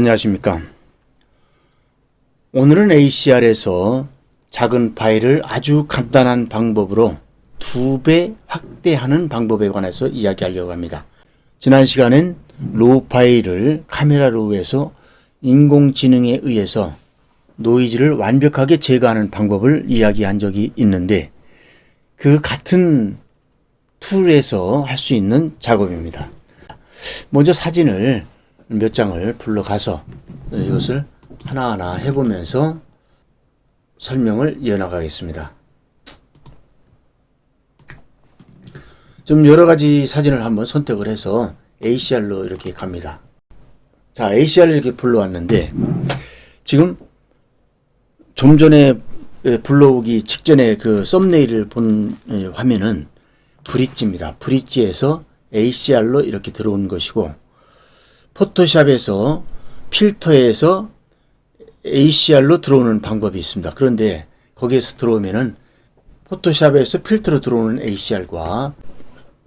안녕하십니까. 오늘은 ACR에서 작은 파일을 아주 간단한 방법으로 두 배 확대하는 방법에 관해서 이야기하려고 합니다. 지난 시간엔 로우 파일을 카메라로 해서 인공지능에 의해서 노이즈를 완벽하게 제거하는 방법을 이야기한 적이 있는데 그 같은 툴에서 할 수 있는 작업입니다. 먼저 사진을 몇 장을 불러가서 이것을 하나하나 해보면서 설명을 이어나가겠습니다. 좀 여러 가지 사진을 한번 선택을 해서 ACR로 이렇게 갑니다. 자, ACR을 이렇게 불러왔는데 지금 좀 전에 에, 불러오기 직전에 그 썸네일을 본 에, 화면은 브릿지입니다. 브릿지에서 ACR로 이렇게 들어온 것이고 포토샵에서 필터에서 ACR로 들어오는 방법이 있습니다. 그런데 거기에서 들어오면은 포토샵에서 필터로 들어오는 ACR과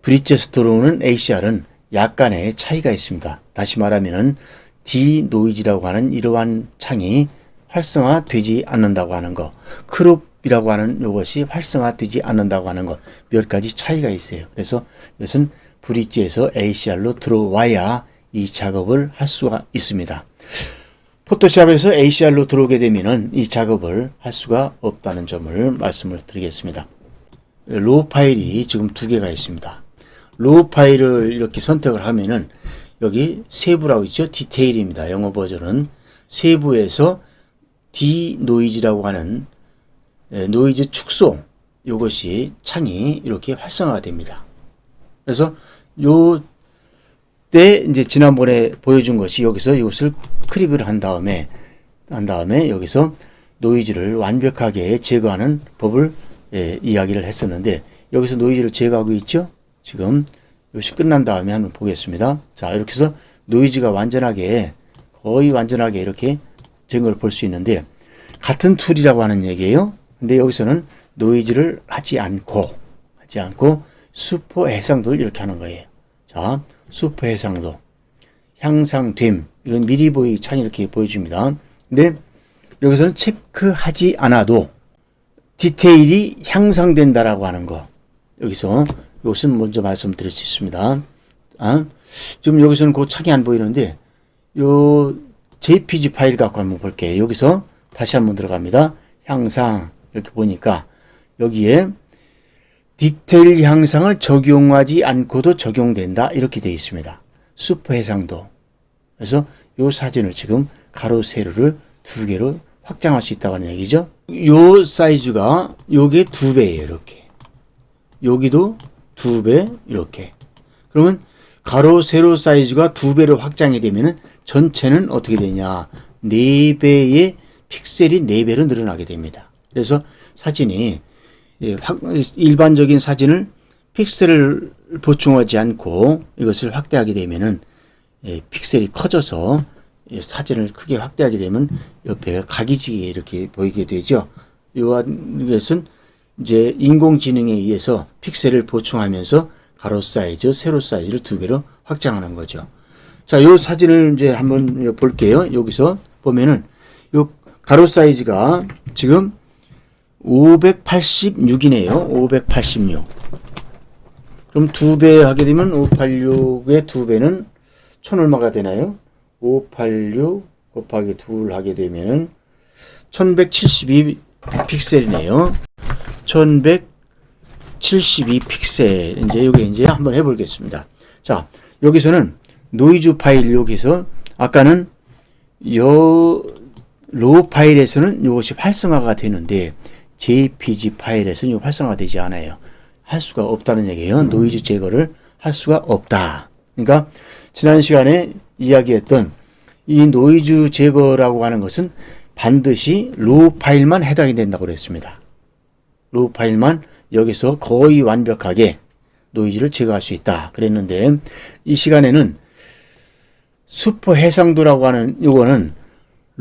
브릿지에서 들어오는 ACR은 약간의 차이가 있습니다. 다시 말하면은 D 노이즈라고 하는 이러한 창이 활성화되지 않는다고 하는 거, 크롭이라고 하는 이것이 활성화되지 않는다고 하는 것, 몇 가지 차이가 있어요. 그래서 이것은 브릿지에서 ACR로 들어와야 이 작업을 할 수가 있습니다. 포토샵에서 ACR로 들어오게 되면은 이 작업을 할 수가 없다는 점을 말씀을 드리겠습니다. 로우 파일이 지금 두 개가 있습니다. 로우 파일을 이렇게 선택을 하면은 여기 세부라고 있죠. 디테일입니다. 영어 버전은 세부에서 D 노이즈라고 하는 에, 노이즈 축소 이것이 창이 이렇게 활성화가 됩니다. 그래서 요 때 이제 지난번에 보여준 것이 여기서 이것을 클릭을 한 다음에 한 다음에 여기서 노이즈를 완벽하게 제거하는 법을 예, 이야기를 했었는데 여기서 노이즈를 제거하고 있죠. 지금 이것이 끝난 다음에 한번 보겠습니다. 자 이렇게 해서 노이즈가 완전하게 거의 완전하게 이렇게 제거를 볼수 있는데 같은 툴이라고 하는 얘기예요. 근데 여기서는 노이즈를 하지 않고 하지 않고 슈퍼 해상도를 이렇게 하는 거예요. 자, 슈퍼 해상도 향상 됨 이건 미리 보이 창이 이렇게 보여줍니다. 근데 여기서는 체크하지 않아도 디테일이 향상된다라고 하는 거 여기서 이것은 먼저 말씀드릴 수 있습니다. 아, 지금 여기서는 그 창이 안 보이는데 요 JPG 파일 갖고 한번 볼게요. 여기서 다시 한번 들어갑니다. 향상 이렇게 보니까 여기에 디테일 향상을 적용하지 않고도 적용된다 이렇게 되어 있습니다. 슈퍼 해상도 그래서 요 사진을 지금 가로 세로를 두 개로 확장할 수 있다는 얘기죠. 요 사이즈가 요게 두 배예요 이렇게 여기도 두 배 이렇게 그러면 가로 세로 사이즈가 두 배로 확장이 되면은 전체는 어떻게 되냐 네 배의 픽셀이 네 배로 늘어나게 됩니다. 그래서 사진이 예, 확- 일반적인 사진을 픽셀을 보충하지 않고 이것을 확대하게 되면은 예, 픽셀이 커져서 이 사진을 크게 확대하게 되면 옆에가 각이지게 이렇게 보이게 되죠. 이러한 것은 이제 인공지능에 의해서 픽셀을 보충하면서 가로 사이즈, 세로 사이즈를 두 배로 확장하는 거죠. 자, 요 사진을 이제 한번 볼게요. 여기서 보면은 요 가로 사이즈가 지금 586이네요. 586. 그럼 두 배 하게 되면 586의 두 배는 천 얼마가 되나요? 586 곱하기 둘 하게 되면은 1172 픽셀이네요. 1172 픽셀. 이제 여기 이제 한번 해보겠습니다. 자, 여기서는 노이즈 파일 여기서 아까는 요 로우 파일에서는 이것이 활성화가 되는데 JPG 파일에서는 이거 활성화가 되지 않아요. 할 수가 없다는 얘기예요. 노이즈 제거를 할 수가 없다. 그러니까 지난 시간에 이야기했던 이 노이즈 제거라고 하는 것은 반드시 로우 파일만 해당이 된다고 그랬습니다. 로우 파일만 여기서 거의 완벽하게 노이즈를 제거할 수 있다. 그랬는데 이 시간에는 슈퍼 해상도라고 하는 요거는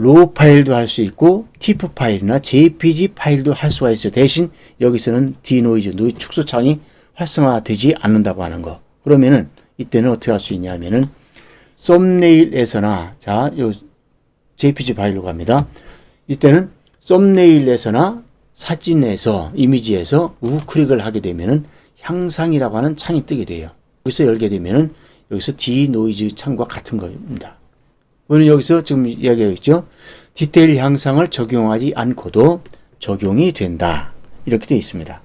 로우 파일도 할 수 있고 TIFF 파일이나 JPG 파일도 할 수가 있어요. 대신 여기서는 디노이즈 노이즈 축소창이 활성화되지 않는다고 하는 거. 그러면은 이때는 어떻게 할 수 있냐면은 썸네일에서나 자, 요 JPG 파일로 갑니다. 이때는 썸네일에서나 사진에서 이미지에서 우클릭을 하게 되면은 향상이라고 하는 창이 뜨게 돼요. 여기서 열게 되면은 여기서 D 노이즈 창과 같은 겁니다. 우리는 여기서 지금 이야기하고 있죠. 디테일 향상을 적용하지 않고도 적용이 된다. 이렇게 되어 있습니다.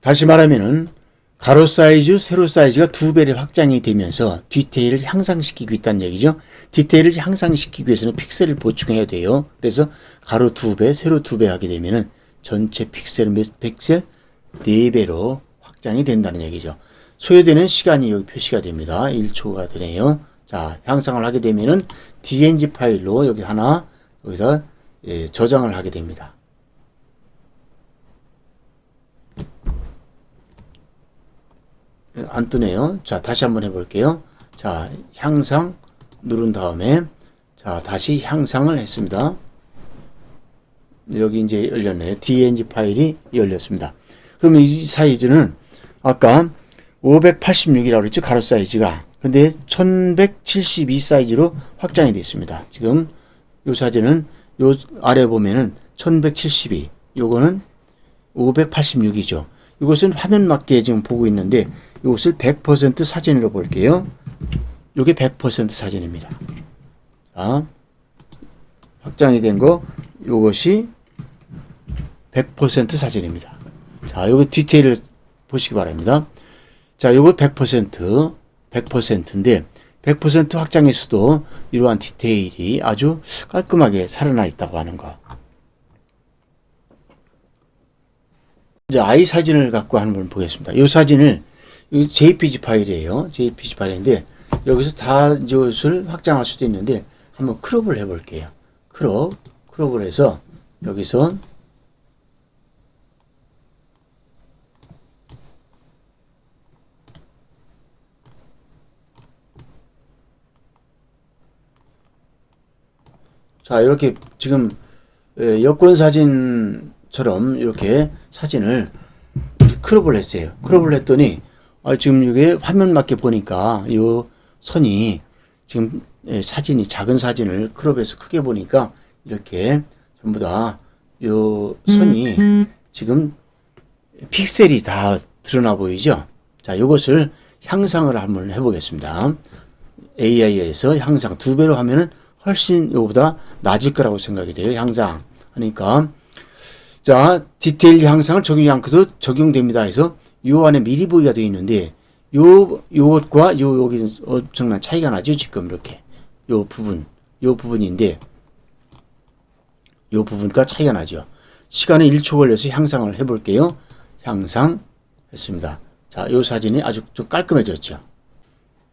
다시 말하면은 가로 사이즈, 세로 사이즈가 두 배로 확장이 되면서 디테일을 향상시키고 있다는 얘기죠. 디테일을 향상시키기 위해서는 픽셀을 보충해야 돼요. 그래서 가로 두 배, 세로 두 배 하게 되면은 전체 픽셀 몇 픽셀 네 배로 확장이 된다는 얘기죠. 소요되는 시간이 여기 표시가 됩니다. 1초가 되네요. 자, 향상을 하게 되면은 DNG 파일로 여기 하나 여기다 예, 저장을 하게 됩니다. 안 뜨네요. 자, 다시 한번 해볼게요. 자, 향상 누른 다음에 자, 다시 향상을 했습니다. 여기 이제 열렸네요. DNG 파일이 열렸습니다. 그러면 이 사이즈는 아까 586이라고 그랬죠. 가로 사이즈가. 근데 1172 사이즈로 확장이 됐습니다. 지금 요 사진은 요 아래 보면은 1172. 요거는 586이죠. 이것은 화면 맞게 지금 보고 있는데 이것을 100% 사진으로 볼게요. 이게 100% 사진입니다. 자, 확장이 된 거 이것이 100% 사진입니다. 자, 요거 디테일을 보시기 바랍니다. 자, 요거 100% 100%인데 100% 확장에서도 이러한 디테일이 아주 깔끔하게 살아나 있다고 하는 거. 이제 아이 사진을 갖고 한번 보겠습니다. 이 사진을 이 JPG 파일이에요. JPG 파일인데 여기서 다 이것을 확장할 수도 있는데 한번 크롭을 해볼게요. 크롭, 크롭을 해서 여기서 자 이렇게 지금 에, 여권 사진처럼 이렇게 사진을 크롭을 했어요. 크롭을 했더니 아, 지금 이게 화면 맞게 보니까 이 선이 지금 예, 사진이 작은 사진을 크롭해서 크게 보니까 이렇게 전부 다요 선이 지금 픽셀이 다 드러나 보이죠? 자, 이것을 향상을 한번 해보겠습니다. AI에서 향상 두 배로 하면은 훨씬 이거보다 낮을 거라고 생각이 돼요. 향상 하니까 자 디테일 향상을 적용이 않고도 적용됩니다. 해서 요 안에 미리 보기가 되어 있는데 요 요것과 요 여기는 엄청난 차이가 나죠. 지금 이렇게 요 부분 요 부분인데 요 부분과 차이가 나죠. 시간은 1초 걸려서 향상을 해볼게요. 향상 했습니다. 자, 요 사진이 아주 좀 깔끔해졌죠.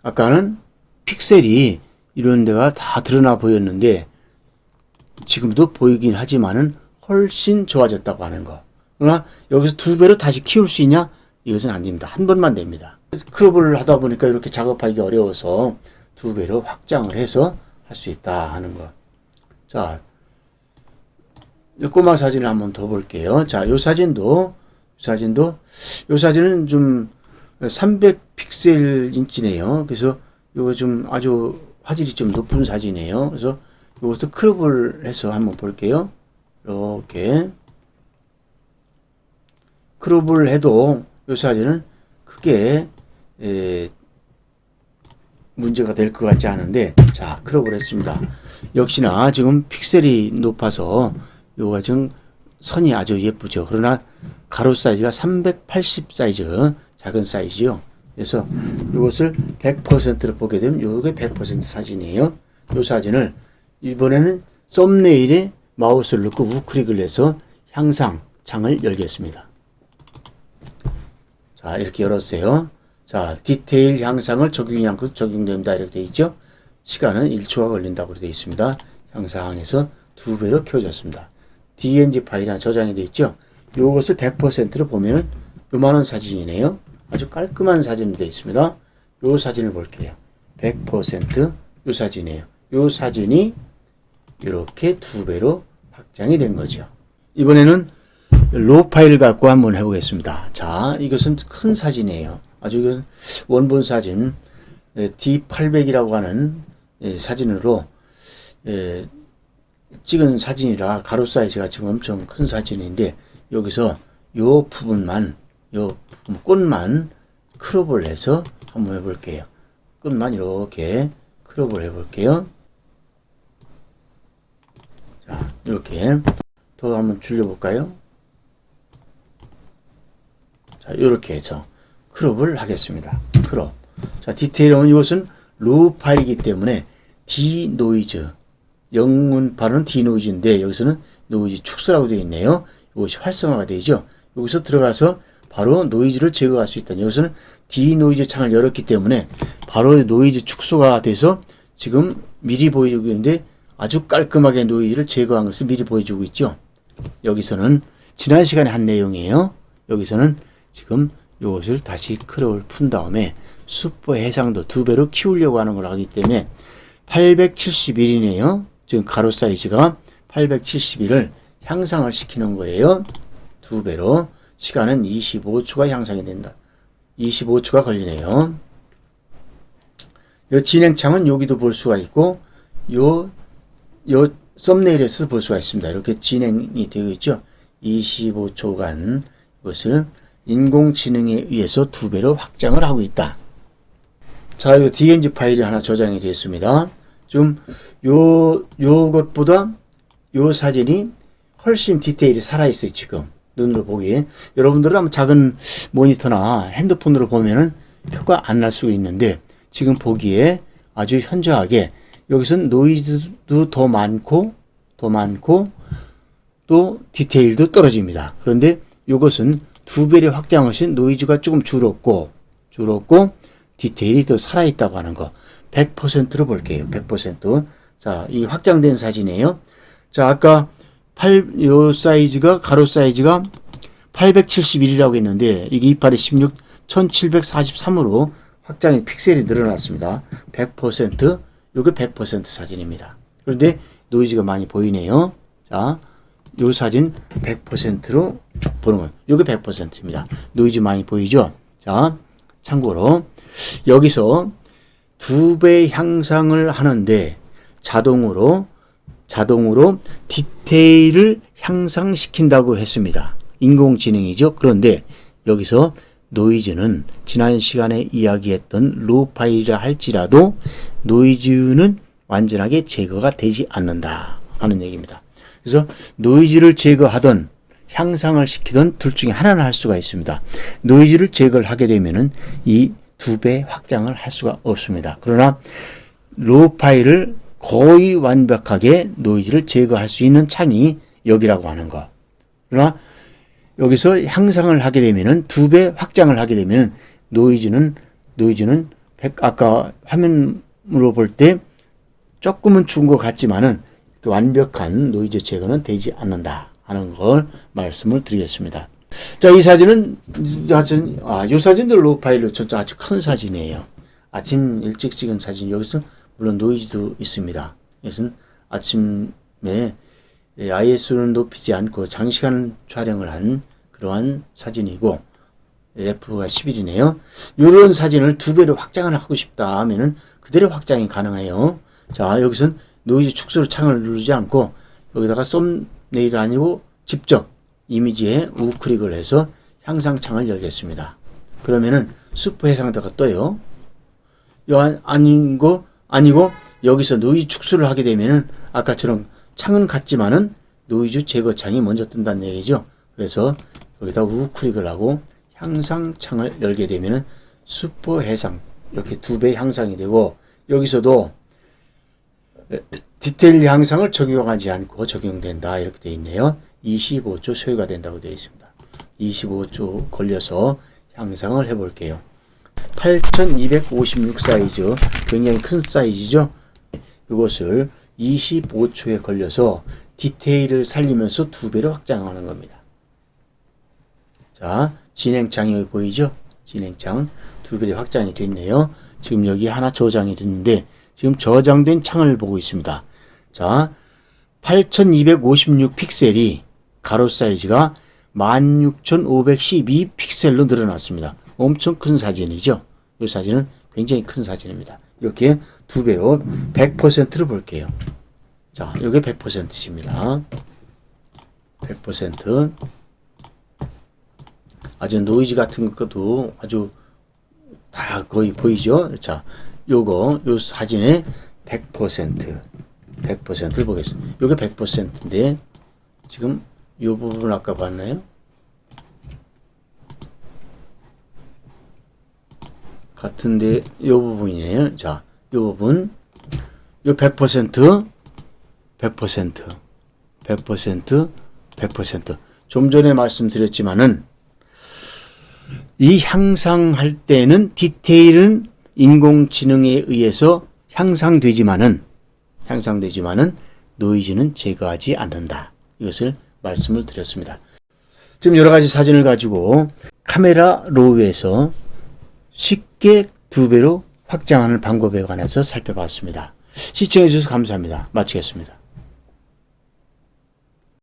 아까는 픽셀이 이런 데가 다 드러나 보였는데 지금도 보이긴 하지만은 훨씬 좋아졌다고 하는 거. 그러나 여기서 두 배로 다시 키울 수 있냐? 이것은 안 됩니다. 한 번만 됩니다. 크롭을 하다 보니까 이렇게 작업하기 어려워서 두 배로 확장을 해서 할 수 있다 하는 거. 자, 이 꼬마 사진을 한번 더 볼게요. 자, 요 사진도, 이 사진도, 요 사진은 좀 300픽셀 인치네요. 그래서 요거 좀 아주 화질이 좀 높은 사진이에요. 그래서 요것도 크롭을 해서 한번 볼게요. 이렇게. 크롭을 해도 요 사진은 크게, 에, 문제가 될 것 같지 않은데, 자, 크롭을 했습니다. 역시나 지금 픽셀이 높아서 요가 지금 선이 아주 예쁘죠. 그러나 가로 사이즈가 380 사이즈, 작은 사이즈요. 그래서 이것을 100%로 보게 되면 요게 100% 사진이에요. 요 사진을 이번에는 썸네일에 마우스를 넣고 우클릭을 해서 향상 창을 열겠습니다. 자, 이렇게 열었어요. 자, 디테일 향상을 않고 적용됩니다. 이렇게 되어 있죠. 시간은 1초가 걸린다고 되어 있습니다. 향상에서 두 배로 켜졌습니다. DNG 파일이나 저장이 되어 있죠. 요것을 100%로 보면은 요만한 사진이네요. 아주 깔끔한 사진으로 되어 있습니다. 요 사진을 볼게요. 100%요 사진이에요. 요 사진이 이렇게 두 배로 확장이 된 거죠. 이번에는 로 파일 갖고 한번 해보겠습니다. 자, 이것은 큰 사진이에요. 아주 원본 사진 D800이라고 하는 예, 사진으로 예, 찍은 사진이라 가로 사이즈가 지금 엄청 큰 사진인데 여기서 요 부분만 요 부분, 꽃만 크롭을 해서 한번 해볼게요. 끝만 이렇게 크롭을 해볼게요. 자, 이렇게 더 한번 줄여볼까요? 자, 이렇게 해서 크롭을 하겠습니다. 크롭. 자, 디테일은 이것은 로우 파일이기 때문에 D 노이즈. 영문 발음은 D 노이즈인데 여기서는 노이즈 축소라고 되어 있네요. 이것이 활성화가 되죠. 여기서 들어가서 바로 노이즈를 제거할 수 있다. 여기서는 D 노이즈 창을 열었기 때문에 바로 노이즈 축소가 돼서 지금 미리 보여주고 있는데 아주 깔끔하게 노이즈를 제거한 것을 미리 보여주고 있죠. 여기서는 지난 시간에 한 내용이에요. 여기서는 지금 이것을 다시 크롭을 푼 다음에 슈퍼 해상도 두 배로 키우려고 하는 걸 하기 때문에 871이네요. 지금 가로 사이즈가 871을 향상을 시키는 거예요. 두 배로 시간은 25초가 향상이 된다. 25초가 걸리네요. 요 진행창은 여기도 볼 수가 있고 요, 요 썸네일에서 볼 수가 있습니다. 이렇게 진행이 되어 있죠. 25초간 이것을 인공지능에 의해서 두 배로 확장을 하고 있다. 자, 이 DNG 파일이 하나 저장이 되었습니다. 좀, 요, 요것보다 요 사진이 훨씬 디테일이 살아 있어요, 지금. 눈으로 보기에. 여러분들은 한번 작은 모니터나 핸드폰으로 보면은 표가 안 날 수가 있는데, 지금 보기에 아주 현저하게, 여기서는 노이즈도 더 많고, 더 많고, 또 디테일도 떨어집니다. 그런데 이것은 두 배의 확장을 신 노이즈가 조금 줄었고, 줄었고, 디테일이 더 살아있다고 하는 거. 100%로 볼게요. 100%. 자, 이 확장된 사진이에요. 자, 아까 8, 요 사이즈가, 가로 사이즈가 871이라고 했는데, 이게 28에 16, 1743으로 확장의 픽셀이 늘어났습니다. 100%, 요게 100% 사진입니다. 그런데 노이즈가 많이 보이네요. 자, 요 사진 100%로 보는 거예요. 요게 100%입니다. 노이즈 많이 보이죠? 자, 참고로 여기서 두 배 향상을 하는데 자동으로 자동으로 디테일을 향상시킨다고 했습니다. 인공지능이죠. 그런데 여기서 노이즈는 지난 시간에 이야기했던 로 파일이라 할지라도 노이즈는 완전하게 제거가 되지 않는다 하는 얘기입니다. 그래서 노이즈를 제거하던 향상을 시키던 둘 중에 하나는 할 수가 있습니다. 노이즈를 제거를 하게 되면은 이 두 배 확장을 할 수가 없습니다. 그러나 로 파일을 거의 완벽하게 노이즈를 제거할 수 있는 창이 여기라고 하는 거. 그러나 여기서 향상을 하게 되면은 두 배 확장을 하게 되면 노이즈는 노이즈는 100, 아까 화면으로 볼 때 조금은 준 것 같지만은 그 완벽한 노이즈 제거는 되지 않는다 하는 걸 말씀을 드리겠습니다. 자, 이 사진은 사진 아, 이 사진도 로 파일로 진짜 아주 큰 사진이에요. 아침 일찍 찍은 사진 여기서 물론 노이즈도 있습니다. 이것은 아침에 ISO는 높이지 않고 장시간 촬영을 한 그러한 사진이고 F가 11이네요. 이런 사진을 두 배로 확장을 하고 싶다 하면은 그대로 확장이 가능해요. 자, 여기선 노이즈 축소를 창을 누르지 않고 여기다가 썸네일 아니고 직접 이미지에 우클릭을 해서 향상 창을 열겠습니다. 그러면은 슈퍼 해상도가 떠요. 요 아닌 거 아니고 여기서 노이즈 축소를 하게 되면은 아까처럼 창은 같지만은 노이즈 제거 창이 먼저 뜬다는 얘기죠. 그래서 여기다 우클릭을 하고 향상 창을 열게 되면은 슈퍼 해상 이렇게 두 배 향상이 되고 여기서도 디테일 향상을 적용하지 않고 적용된다 이렇게 되어 있네요. 25초 소요가 된다고 되어 있습니다. 25초 걸려서 향상을 해볼게요. 8256 사이즈 굉장히 큰 사이즈죠. 이것을 25초에 걸려서 디테일을 살리면서 두 배로 확장하는 겁니다. 자, 진행창이 보이죠? 진행창 두 배로 확장이 됐네요. 지금 여기 하나 저장이 됐는데 지금 저장된 창을 보고 있습니다. 자, 8256 픽셀이 가로 사이즈가 16,512 픽셀로 늘어났습니다. 엄청 큰 사진이죠. 이 사진은 굉장히 큰 사진입니다. 이렇게 두 배로 100%를 볼게요. 자, 요게 100%입니다. 100%. 아주 노이즈 같은 것도 아주 다 거의 보이죠? 자, 요거, 요 사진에 100%, 100%를 보겠습니다. 요게 100%인데, 지금 요 부분 아까 봤나요? 같은데, 요 부분이에요. 자, 요 부분, 요 100%, 100%, 100%, 100%. 좀 전에 말씀드렸지만은, 이 향상할 때는 디테일은 인공지능에 의해서 향상되지만은 향상되지만은 노이즈는 제거하지 않는다. 이것을 말씀을 드렸습니다. 지금 여러 가지 사진을 가지고 카메라 로우에서 쉽게 두 배로 확장하는 방법에 관해서 살펴봤습니다. 시청해 주셔서 감사합니다. 마치겠습니다.